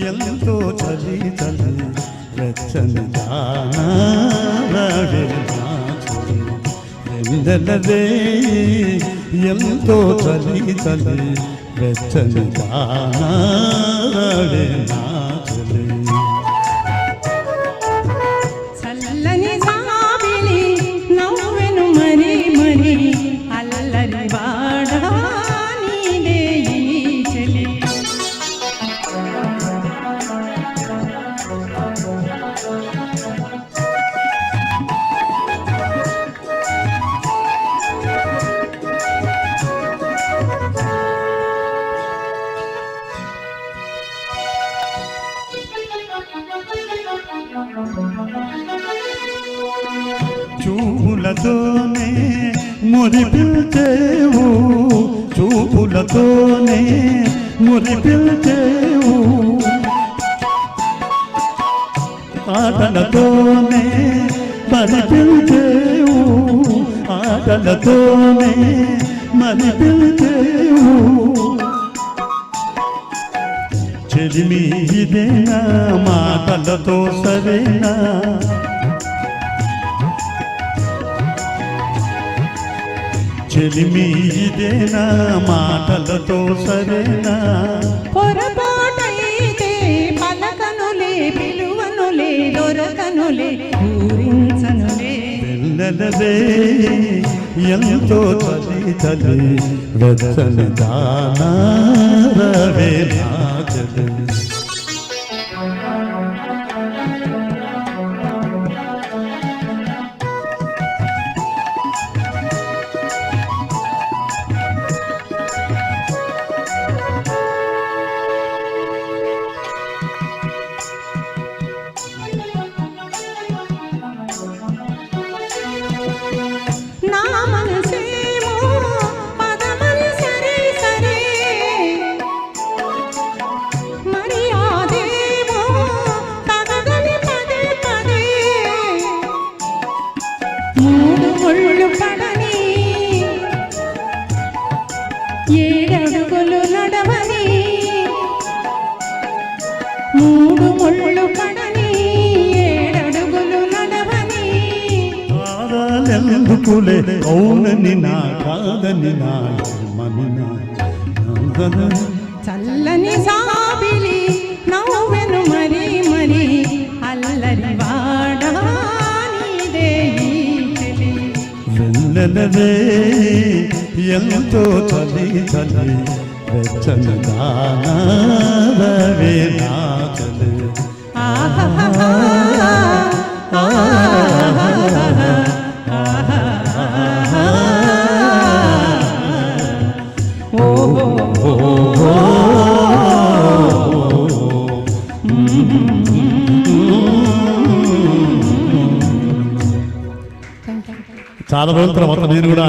ఎంతో చలి చలి వెచ్చని దానాడే ఎంతో చలి చలి వెచ్చని దానా చూపులతోనే మురిపిల్చేవు చూపులతోనే మురిపిల్చేవు. ఆటలతోనే మరిపిల్చేవు ఆటలతోనే మరిపిల్చేవు. చెలిమి ఇదేనా మాటలతో సరేనా? చెలిమి ఇదేనా మాటలతో సరేనా? పొరపాటైతే పలకనులే పిలువనులే దొరకనులే పూరించనులే పిల్లలదే ఎంతో చలి చలి వెచ్చని దానారవే ఏడడుగులు నడవని మూడు ముళ్ళు పడని ఏడడుగులు నడవని. కాదాలెందుకులే అవునని నా కాదని నా మని నా. వెన్నెలవే ఎంతో చలి చలి వెచ్చన దానవే నాచలి ఆహా చాలా రోజుల తర్వాత నేను కూడా